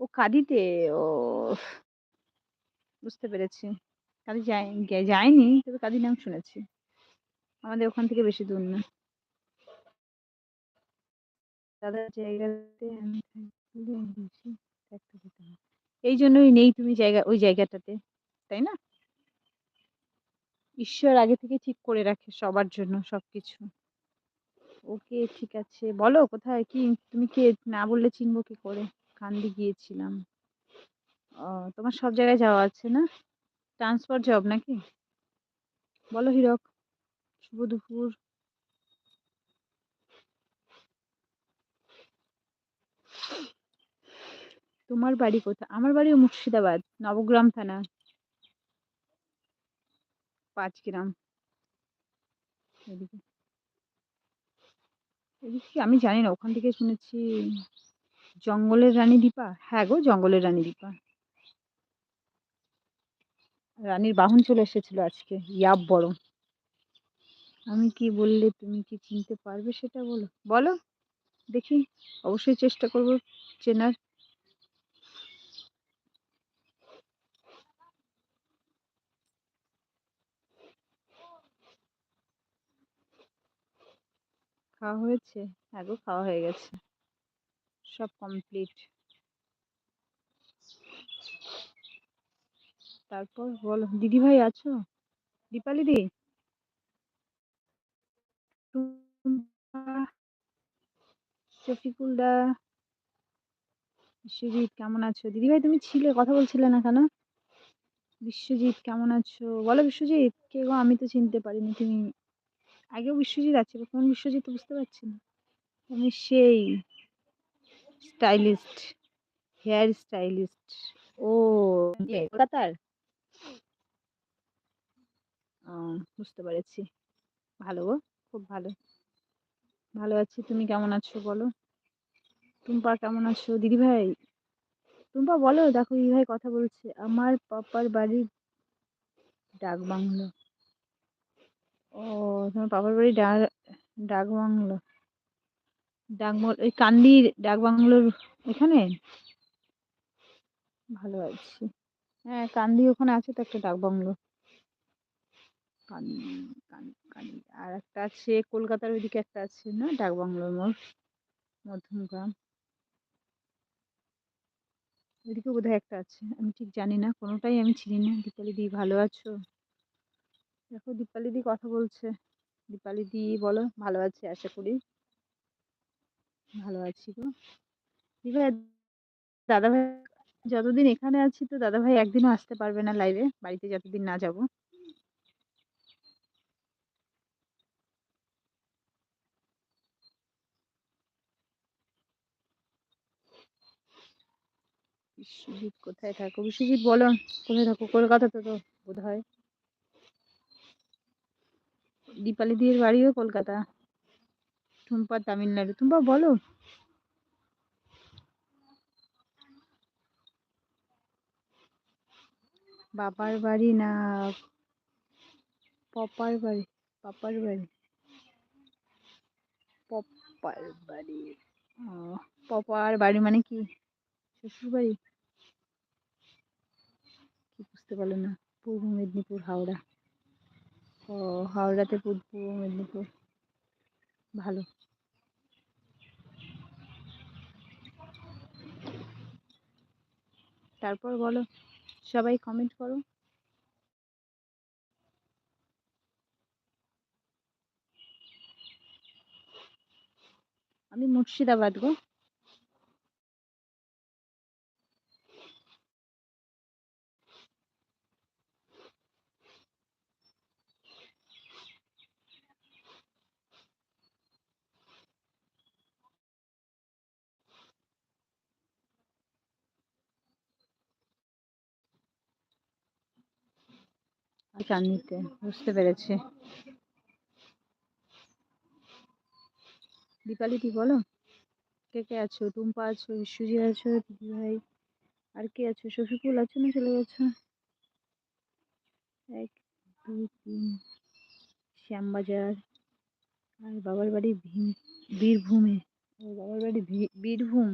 ও কাঁদিতে ও বুঝতে পেরেছি। কাঁদি যায় যায়নি, তবে কাঁদি নাম শুনেছি। আমাদের ওখান থেকে বেশি দূর না। জায়গাতে এই জন্যই নেই তুমি জায়গা, ওই জায়গাটাতে, তাই না? ঈশ্বর আগে থেকে ঠিক করে রাখে সবার জন্য সবকিছু। ওকে, ঠিক আছে। বলো কোথায়, কি, তুমি কে? না বললে চিনবো কি করে? কান্দি গিয়েছিলাম। ও, তোমার সব জায়গায় যাওয়া আছে না? ট্রান্সফার জব নাকি? বলো হিরক, শুভ দুপুর। তোমার বাড়ি কোথায় আমার বাড়ি মুর্শিদাবাদ, নবগ্রাম থানা। পাঁচ গ্রাম। এদিকে। এদিকে আমি জানি না, ওখান থেকে শুনেছি জঙ্গলের রানী দীপা? হ্যাঁ গো, জঙ্গলের রানী দীপা। রানীর বাহন চলে এসেছিল আজকে, ইয়াব বড়। আমি কি বললে তুমি কি চিনতে পারবে সেটা বলো? বলো, দেখি, অবশ্যই চেষ্টা করব চেনার। খাওয়া হয়েছে? হ্যাঁ গো, খাওয়া হয়ে গেছে। সব কমপ্লিট তারপর বলো দিদি ভাই আছো? দীপালি দি? শফিকুল দা, বিশ্বজিৎ কেমন আছো? দিদি ভাই তুমি ছিলে, কথা বলছিলে না কেন? বিশ্বজিৎ কেমন আছো? বলো বিশ্বজিৎ, কে গো? আমি তো চিনতে পারিনি তুমি। আগেও বিশ্বজিৎ আছে কোন বিশ্বজিৎ বুঝতে পারছি না। তুমি সেই স্টাইলিস্ট হেয়ার স্টাইলিস্ট। ও কলকাতার? বুঝতে পেরেছি। ভালো গো খুব ভালো। ভালো আছি। তুমি কেমন আছো বলো? টুম্পা কেমন আছো? দিদি ভাই? টুম্পা বলো দেখো দিদি ভাই কথা বলছে। আমার পাপার বাড়ির ডাক বাংলো ও তোমার পাপার বাড়ি ডাক বাংলো ডাক ওই কান্দির ডাক বাংলোর এখানে ভালো আছি। হ্যাঁ কান্দি ওখানে আছে তো একটা ডাক বাংলো। আর একটা আছে কলকাতার ওইদিকে একটা আছে না, ডাক বাংলোর মোড় মধ্যমগ্রাম ওইদিকে বোধহয় একটা আছে, আমি ঠিক জানি না, কোনোটাই আমি চিনি না। দীপালি দি, ভালো আছো? দেখো, দীপালি দি কথা বলছে। দীপালি দি, বলো, ভালো আছে, আশা করি। ভালো আছি গো। দাদা ভাই যতদিন এখানে আছি তো দাদা ভাই একদিনও আসতে পারবে না লাইভে বাড়িতে যতদিন না যাব। বিশ্বজিৎ কোথায় থাকো? বিশ্বজিৎ বলো, কোথায় থাকো? কলকাতাতে তো বোধ হয় দীপালি দিদির বাড়িও কলকাতা। টুম্পা তামিলনাড়ু। টুম্পা, বলো। বাবার বাড়ি না পপার বাড়ি? পাপার বাড়ি। পপার বাড়ি। পপার বাড়ি মানে কি? শ্বশুর বাড়ি? কি বুঝতে পারল না। পূর্ব মেদিনীপুর, হাওড়া। ও, হাওড়াতে পূর্ব মেদিনীপুর। ভালো। তারপর বলো সবাই কমেন্ট করো। আমি মুর্শিদাবাদ গো। চাঁদনিতে বুঝতে পেরেছি। দীপালি কি বলো, কে কে আছো? টুম্পা আছো বিশ্বজিৎ আছো, দিদি ভাই, আর কে আছো? শফিকুল আছো না চলে গেছো? এক, দুই, তিন, শ্যামবাজার, আর বাবার বাড়ি বীরভূমে। বাবার বাড়ি বীরভূম।